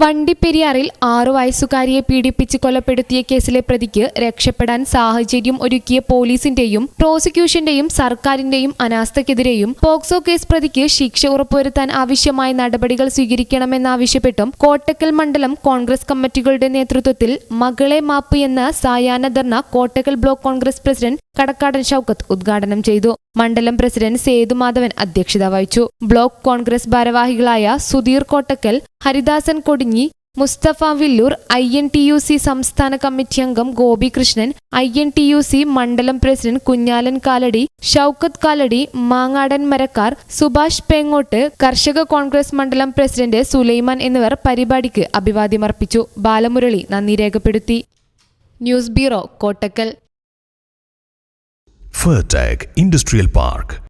വണ്ടിപ്പെരിയാറിൽ ആറു വയസ്സുകാരിയെ പീഡിപ്പിച്ച് കൊലപ്പെടുത്തിയ കേസിലെ പ്രതിക്ക് രക്ഷപ്പെടാൻ സാഹചര്യം ഒരുക്കിയ പോലീസിന്റെയും പ്രോസിക്യൂഷന്റെയും സർക്കാരിന്റെയും അനാസ്ഥക്കെതിരെയും പോക്സോ കേസ് പ്രതിക്ക് ശിക്ഷ ഉറപ്പുവരുത്താൻ ആവശ്യമായ നടപടികൾ സ്വീകരിക്കണമെന്നാവശ്യപ്പെട്ടും കോട്ടക്കൽ മണ്ഡലം കോൺഗ്രസ് കമ്മിറ്റികളുടെ നേതൃത്വത്തിൽ മകളെ മാപ്പ് എന്ന സായാഹ്ന ധർണ Kottakkal block congress president Kadakkadan Shoukath ഉദ്ഘാടനം ചെയ്തു. മണ്ഡലം പ്രസിഡന്റ് സേതുമാധവൻ അധ്യക്ഷത വഹിച്ചു. ബ്ലോക്ക് കോൺഗ്രസ് ഭാരവാഹികളായ Sudheer Kottakkal Haridasan Kodinhi Musthafa Villoor I N T U C സംസ്ഥാന കമ്മിറ്റി അംഗം Gopikrishnan I N T U C മണ്ഡലം പ്രസിഡന്റ് കുഞ്ഞാലൻ കാലടി ഷൌക്കത്ത് കാലടി മാങ്ങാടൻ മരക്കാർ സുഭാഷ് പേങ്ങോട്ട് കർഷക കോൺഗ്രസ് മണ്ഡലം പ്രസിഡന്റ് സുലൈമാൻ എന്നിവർ പരിപാടിക്ക് അഭിവാദ്യമർപ്പിച്ചു. ബാലമുരളി നന്ദി രേഖപ്പെടുത്തി. News bureau Kottakkal. Industrial Park.